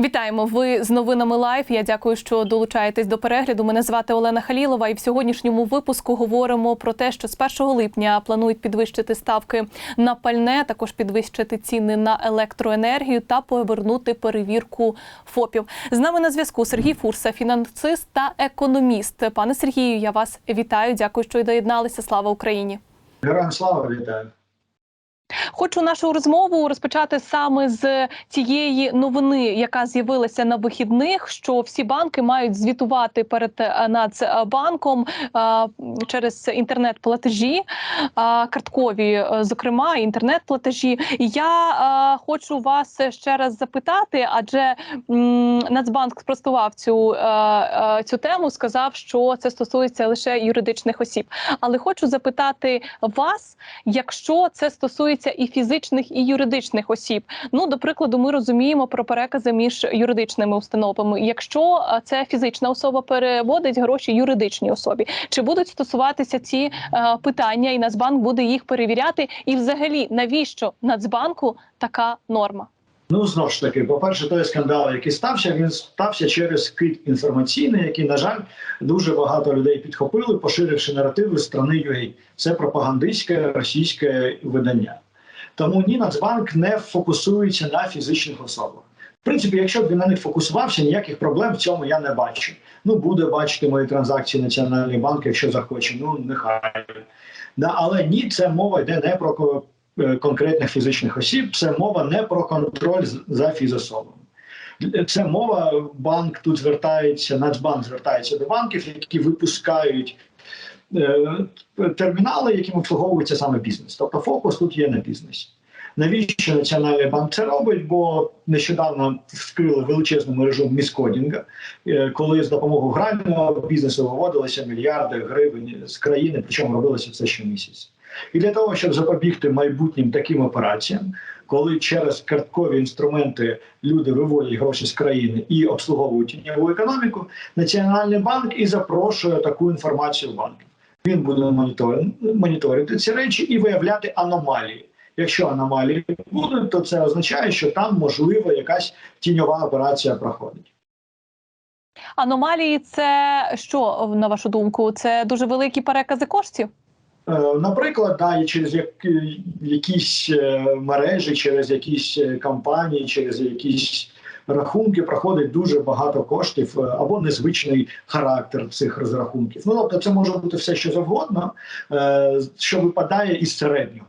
Вітаємо. Ви з новинами Лайф. Я дякую, що долучаєтесь до перегляду. Мене звати Олена Халілова. І в сьогоднішньому випуску говоримо про те, що з 1 липня планують підвищити ставки на пальне, також підвищити ціни на електроенергію та повернути перевірку ФОПів. З нами на зв'язку Сергій Фурса, фінансист та економіст. Пане Сергію, я вас вітаю. Дякую, що доєдналися. Слава Україні. Героям слава вітаю. Хочу нашу розмову розпочати саме з цієї новини, яка з'явилася на вихідних, що всі банки мають звітувати перед е, Нацбанком е, через інтернет-платежі, е, карткові, зокрема, інтернет-платежі. Я хочу вас ще раз запитати, адже Нацбанк спростував цю, цю тему, сказав, що це стосується лише юридичних осіб. Але хочу запитати вас, якщо це стосується і фізичних, і юридичних осіб. Ну, до прикладу, ми розуміємо про перекази між юридичними установами. Якщо це фізична особа переводить гроші юридичній особі, чи будуть стосуватися ці питання, і Нацбанк буде їх перевіряти? І, взагалі, навіщо Нацбанку така норма? Ну знову ж таки, по-перше, той скандал, який стався, він стався через кит інформаційний, який, на жаль, дуже багато людей підхопили, поширивши наративи страни UA. Це пропагандистське російське видання. Тому ні, Нацбанк не фокусується на фізичних особах. В принципі, якщо б він на них фокусувався, ніяких проблем в цьому я не бачу. Ну, буде бачити мої транзакції Національний банк, якщо захоче. Ну нехай. Да, але ні, це мова йде не про е, конкретних фізичних осіб, це мова не про контроль за фізособами. Це мова, банк тут звертається, Нацбанк звертається до банків, які випускають термінали, яким обслуговується саме бізнес. Тобто фокус тут є на бізнесі. Навіщо Національний банк це робить? Бо нещодавно вскрили величезну мережу міскодінга, е, коли з допомогою грального бізнесу виводилися мільярди гривень з країни, причому робилося це щомісяця. І для того, щоб запобігти майбутнім таким операціям, коли через карткові інструменти люди виводять гроші з країни і обслуговують тіньову економіку, Національний банк і запрошує таку інформацію в банків. Він буде монітор- моніторити ці речі і виявляти аномалії. Якщо аномалії будуть, то це означає, що там можливо якась тіньова операція проходить. Аномалії, це що на вашу думку? Це дуже великі перекази коштів? Е, Наприклад, да, і через які- якісь е, мережі, через якісь е, компанії, через якісь рахунки проходить дуже багато коштів е, або незвичний характер цих розрахунків. Ну тобто, це може бути все, що завгодно, е, що випадає із середнього.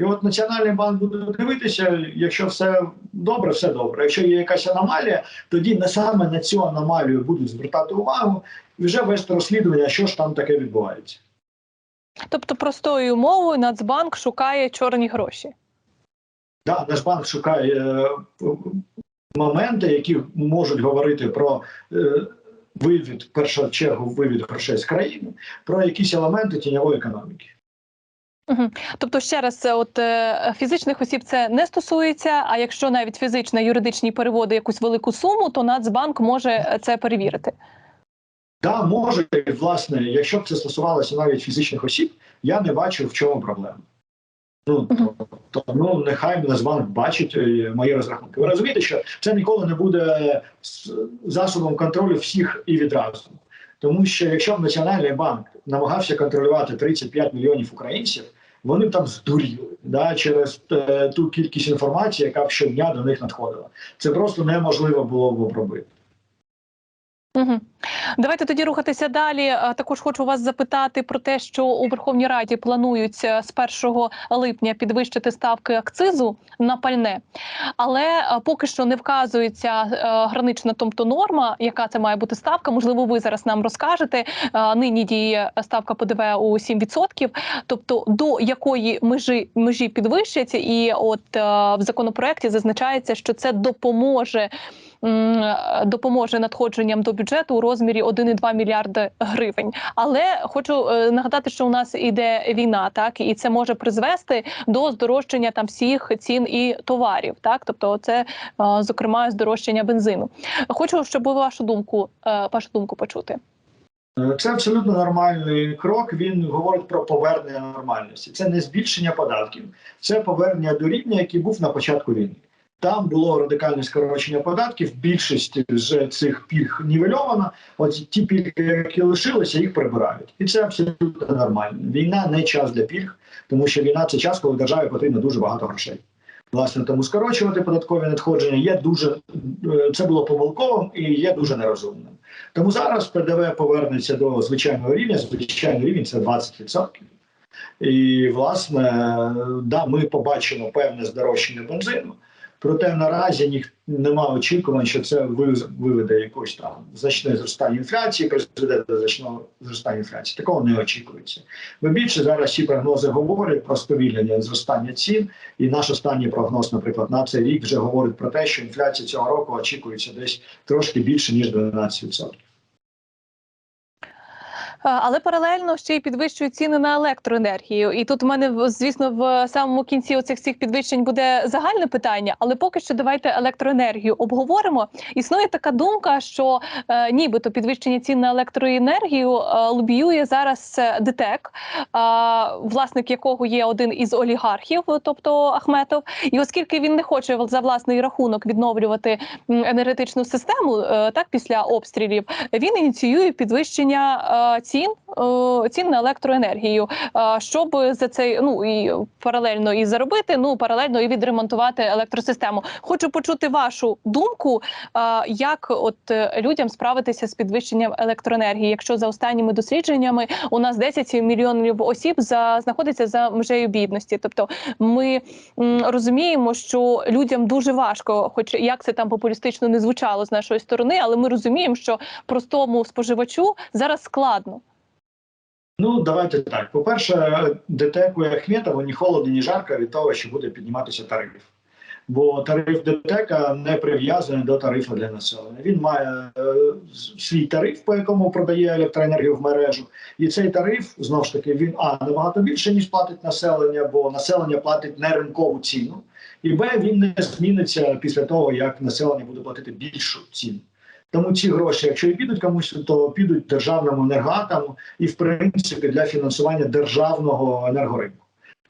І от Національний банк буде дивитися, якщо все добре, все добре. Якщо є якась аномалія, тоді не саме на цю аномалію будуть звертати увагу і вже вести розслідування, що ж там таке відбувається. Тобто, простою мовою Нацбанк шукає чорні гроші. Да, наш банк шукає е, моменти, які можуть говорити про е, вивід, в першу чергу, вивід грошей з країни, про якісь елементи тіньової економіки. Угу. Тобто, ще раз, от е, фізичних осіб це не стосується. А якщо навіть фізична юридичні переводи якусь велику суму, то Нацбанк може е, це перевірити. Да, може, власне, якщо б це стосувалося навіть фізичних осіб, я не бачу в чому проблема. Ну то ну нехай Нацбанк бачить е, мої розрахунки. Ви розумієте, що це ніколи не буде засобом контролю всіх і відразу. Тому що якщо б Національний банк намагався контролювати 35 мільйонів українців, вони б там здуріли да, через е, ту кількість інформації, яка б щодня до них надходила. Це просто неможливо було б робити. Угу. Давайте тоді рухатися далі. Також хочу вас запитати про те, що у Верховній Раді планують е, з 1 липня підвищити ставки акцизу на пальне, але е, поки що не вказується е, гранична, тобто норма, яка це має бути ставка. Можливо, ви зараз нам розкажете. Е, Нині діє ставка ПДВ у 7%. Тобто до якої межі межі підвищать, і от е, в законопроекті зазначається, що це допоможе е, допоможе надходженням до бюджету у розмірі 1,2 мільярди гривень. Але хочу е, нагадати, що у нас іде війна, так і це може призвести до здорожчання там всіх цін і товарів. Так, тобто, це е, зокрема здорожчання бензину. Хочу, щоб вашу думку, е, вашу думку почути. Це абсолютно нормальний крок. Він говорить про повернення нормальності. Це не збільшення податків, це повернення до рівня, який був на початку війни. Там було радикальне скорочення податків. Більшість з цих пільг нівельована. От ті пільги, які лишилися, їх прибирають, і це абсолютно нормально. Війна не час для пільг, тому що війна це час, коли державі потрібно дуже багато грошей. Власне, тому скорочувати податкові надходження є дуже е, це було помилковим і є дуже нерозумним. Тому зараз ПДВ повернеться до звичайного рівня. Звичайний рівень це 20%. І, власне, да, ми побачимо певне здорожчання бензину. Проте наразі ніх немає очікувань, що це виведе якось там значне зростання інфляції, призведе до значного зростання інфляції. Такого не очікується. Бо більше зараз всі прогнози говорять про сповільнення зростання цін, і наш останній прогноз, наприклад, на цей рік вже говорить про те, що інфляція цього року очікується десь трошки більше ніж 12%. Е, Але паралельно ще й підвищують ціни на електроенергію. І тут у мене звісно в самому кінці оцих всіх підвищень буде загальне питання. Але поки що давайте електроенергію обговоримо. Існує така думка, що е, нібито підвищення цін на електроенергію е, лобіює зараз е, ДТЕК, е, власник якого є один із олігархів, тобто Ахметов. І оскільки він не хоче за власний рахунок відновлювати енергетичну систему, е, так після обстрілів, він ініціює підвищення е, цін, цін на електроенергію, щоб за цей ну і паралельно і заробити, ну паралельно і відремонтувати електросистему. Хочу почути вашу думку, як от е, людям справитися з підвищенням електроенергії, якщо за останніми дослідженнями у нас 10 мільйонів осіб за знаходиться за межею бідності. Тобто ми розуміємо, що людям дуже важко, хоч як це там популістично не звучало з нашої сторони, але ми розуміємо, що простому споживачу зараз складно. Ну, давайте так. По-перше, ДТЕКу і Ахметову ні холодно, ні жарко від того, що буде підніматися тариф. Бо тариф ДТЕКа не прив'язаний до тарифу для населення. Він має е, свій тариф, по якому продає електроенергію в мережу. І цей тариф, знову ж таки, він А набагато більше, ніж платить населення, бо населення платить не ринкову ціну. І Б, він не зміниться після того, як населення буде платити більшу ціну. Тому ці гроші, якщо і підуть комусь, то підуть державному енергоатому і, в принципі, для фінансування державного енергоринку.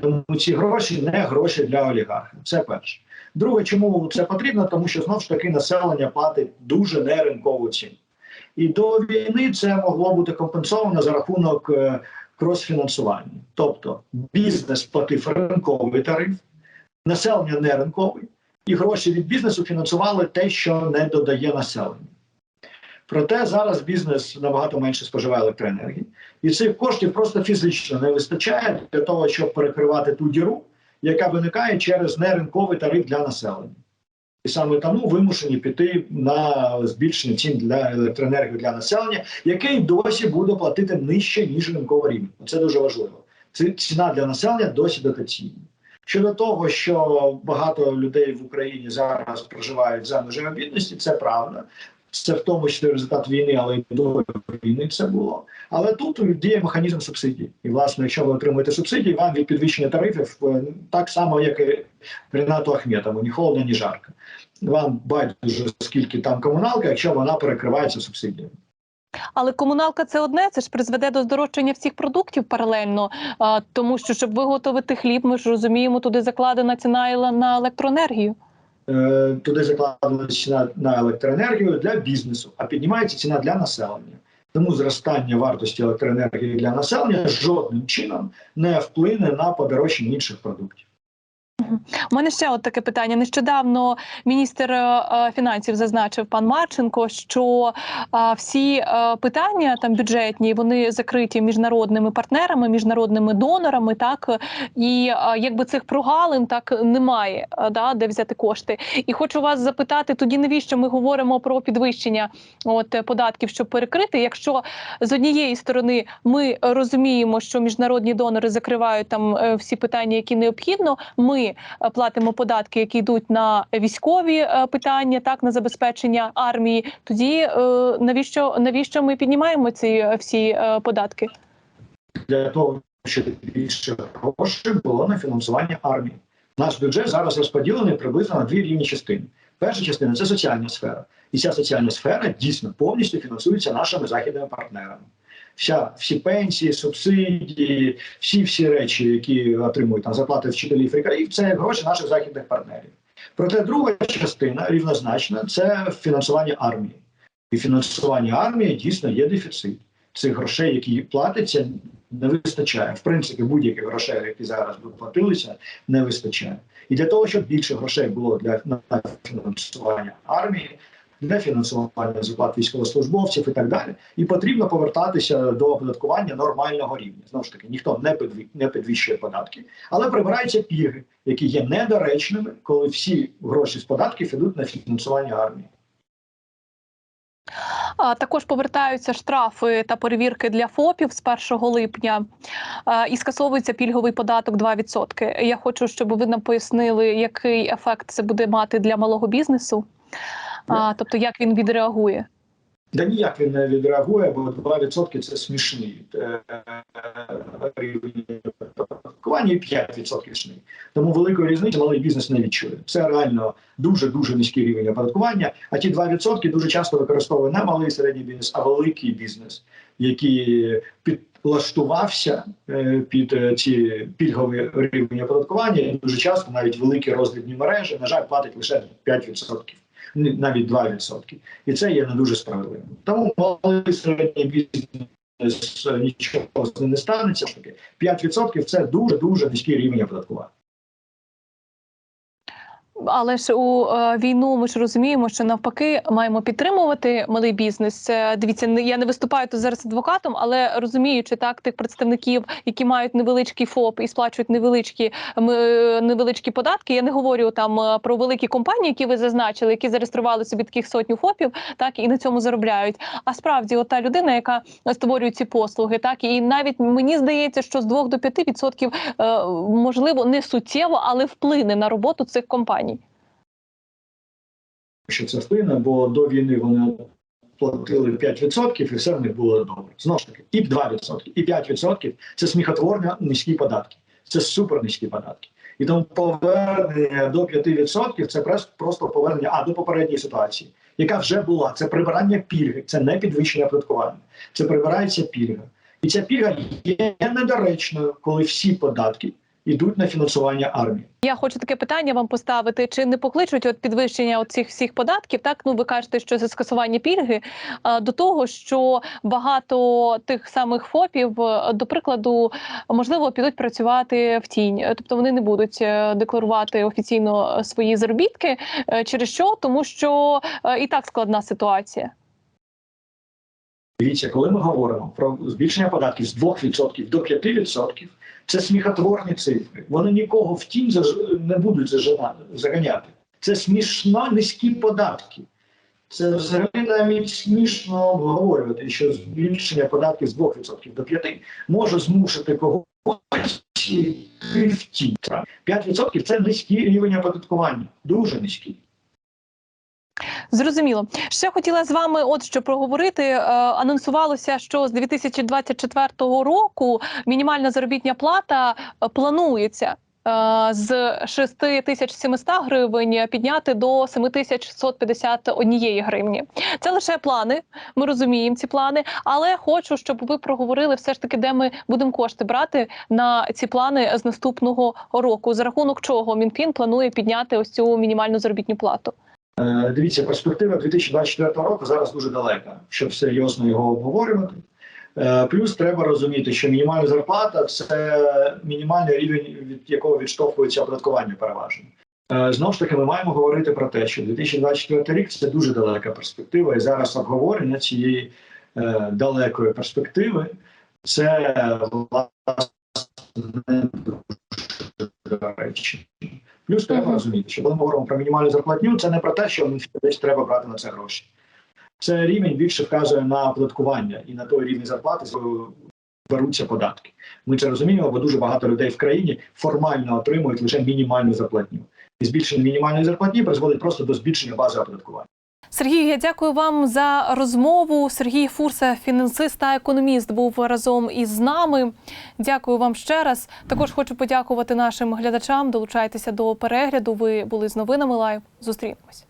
Тому ці гроші не гроші для олігархів. Це перше. Друге, чому це потрібно? Тому що знову ж таки населення платить дуже неринкову ціну. І до війни це могло бути компенсовано за рахунок е, кросфінансування. Тобто бізнес платив ринковий тариф, населення не ринковий, і гроші від бізнесу фінансували те, що не додає населення. Проте зараз бізнес набагато менше споживає електроенергії, і цих коштів просто фізично не вистачає для того, щоб перекривати ту діру, яка виникає через неринковий тариф для населення. І саме тому вимушені піти на збільшення цін для електроенергії для населення, який досі буде платити нижче, ніж ринковий рівень. Це дуже важливо. Ці- Ціна для населення досі дотаційна. Щодо того, що багато людей в Україні зараз проживають за межею бідності, це правда. Це в тому числі результат війни, але й до війни це було. Але тут діє механізм субсидій. І, власне, якщо ви отримуєте субсидії, вам від підвищення тарифів е, так само, як і Ренату Ахметову, ні холодно, ні жарко. Вам байдуже, скільки там комуналка, якщо вона перекривається субсидіями. Але комуналка це одне, це ж призведе до здорожчання всіх продуктів паралельно. Тому що щоб виготовити хліб, ми ж розуміємо, туди закладена ціна на електроенергію. Е, Туди закладена ціна на електроенергію для бізнесу, а піднімається ціна для населення. Тому зростання вартості електроенергії для населення жодним чином не вплине на подорожчання інших продуктів. У мене ще от таке питання. Нещодавно міністр е, е, фінансів зазначив пан Марченко, що е, всі питання там бюджетні вони закриті міжнародними партнерами, міжнародними донорами, так і якби цих прогалин так немає, да, де взяти кошти. І хочу вас запитати тоді, навіщо ми говоримо про підвищення от податків, щоб перекрити, якщо з однієї сторони ми розуміємо, що міжнародні донори закривають там всі питання, які необхідно. Ми е, платимо податки, які йдуть на військові е, питання, так на забезпечення армії. Тоді е, навіщо навіщо ми піднімаємо ці всі податки? для того, щоб більше грошей було на фінансування армії. Наш бюджет зараз розподілений приблизно на дві рівні частини. Перша частина це соціальна сфера, і ця соціальна сфера дійсно повністю фінансується нашими західними партнерами. Вся всі пенсії, субсидії, всі всі речі, які отримують там зарплати вчителів і лікарів, це гроші наших західних партнерів. Проте друга частина рівнозначна це фінансування армії. І фінансування армії дійсно є дефіцит. Цих грошей, які платяться, не вистачає. В принципі, будь-яких грошей, які зараз би платилися, не вистачає. І для того, щоб більше грошей було для на фінансування армії, для фінансування зарплат військовослужбовців і так далі, і потрібно повертатися до оподаткування нормального рівня. Знову ж таки, ніхто не не підвищує податки, але прибираються пільги, які є недоречними, коли всі гроші з податків ідуть на фінансування армії. Також повертаються штрафи та перевірки для ФОПів з 1 липня і скасовується пільговий податок 2%. Я хочу, щоб ви нам пояснили, який ефект це буде мати для малого бізнесу, а, тобто як він відреагує. Да ніяк він не відреагує, бо 2% це смішний е, рівень оподаткування і 5% смішний. Тому великої різниці малий бізнес не відчує. Це реально дуже дуже низький рівень оподаткування. А ті 2% дуже часто використовує не малий і середній бізнес, а великий бізнес, який підлаштувався е, під е, ці пільгові рівні оподаткування. І дуже часто навіть великі роздрібні мережі, на жаль, платить лише 5%. Навіть 2%. І це є не дуже справедливим. Тому малий середній бізнес е, нічого не станеться. Все 5% це дуже дуже низький рівень оподаткування. Але ж у е, війну ми ж розуміємо, що навпаки маємо підтримувати малий бізнес. Дивіться, я не виступаю тут зараз адвокатом, але розуміючи так тих представників, які мають невеличкий ФОП і сплачують невеличкі е, невеличкі податки. Я не говорю там е, про великі компанії, які ви зазначили, які зареєстрували собі таких сотню ФОПів, так і на цьому заробляють. А справді, от та людина, яка створює ці послуги, так і навіть мені здається, що з 2 до 5 відсотків е, можливо не суттєво, але вплине на роботу цих компаній. Що це вплине, бо до війни вони платили 5% і все в них було добре. Знову ж таки, і 2%, і 5% це сміхотворно низькі податки. Це супер низькі податки. І тому повернення до 5% це просто повернення а до попередньої ситуації, яка вже була. Це прибирання пільги, це не підвищення оподаткування. Це прибирається пільга. І ця пільга є недоречною, коли всі податки йдуть на фінансування армії. Я хочу таке питання вам поставити: чи не покличуть от підвищення цих всіх податків? Так, ну ви кажете, що це скасування пільги а, до того, що багато тих самих ФОПів, е, до прикладу, можливо, підуть працювати в тінь, Е, тобто вони не будуть е, декларувати офіційно свої заробітки. Е, Через що? Тому що е, і так складна ситуація. Дивіться, коли ми говоримо про збільшення податків з 2% до 5%, це сміхотворні цифри. Вони нікого в заж- не будуть заганяти. Це смішно низькі податки. Це взагалі навіть смішно обговорювати, що збільшення податків з 2% до 5% може змусити когось йти в тінь. 5% це низький рівень оподаткування, дуже низький. Зрозуміло. Ще хотіла з вами, от що проговорити. Е, анонсувалося, що з 2024 року мінімальна заробітня плата е, планується. е, З 6700 гривень підняти до 7151 гривні. Це лише плани. Ми розуміємо ці плани, але хочу, щоб ви проговорили все ж таки, де ми будемо кошти брати на ці плани з наступного року. За рахунок чого Мінфін планує підняти ось цю мінімальну заробітну плату. Е, Дивіться, перспектива 2024 року зараз дуже далека, щоб серйозно його обговорювати. Е, Плюс треба розуміти, що мінімальна зарплата це мінімальний рівень, від якого відштовхується оподаткування переважно. Е, Знову ж таки, ми маємо говорити про те, що 2024 рік це дуже далека перспектива, і зараз обговорення цієї далекої перспективи це власне не дуже речі. Плюс треба розуміти, що коли ми говоримо про мінімальну зарплатню, це не про те, що десь треба брати на це гроші. Це рівень більше вказує на оподаткування і на той рівень зарплати, беруться податки. Ми це розуміємо, бо дуже багато людей в країні формально отримують лише мінімальну зарплатню. І збільшення мінімальної зарплатні призводить просто до збільшення бази оподаткування. Сергій, я дякую вам за розмову. Сергій Фурса, фінансист та економіст, був разом із нами. Дякую вам ще раз. Також хочу подякувати нашим глядачам. Долучайтеся до перегляду. Ви були з новинами Лайв. Зустрінемось.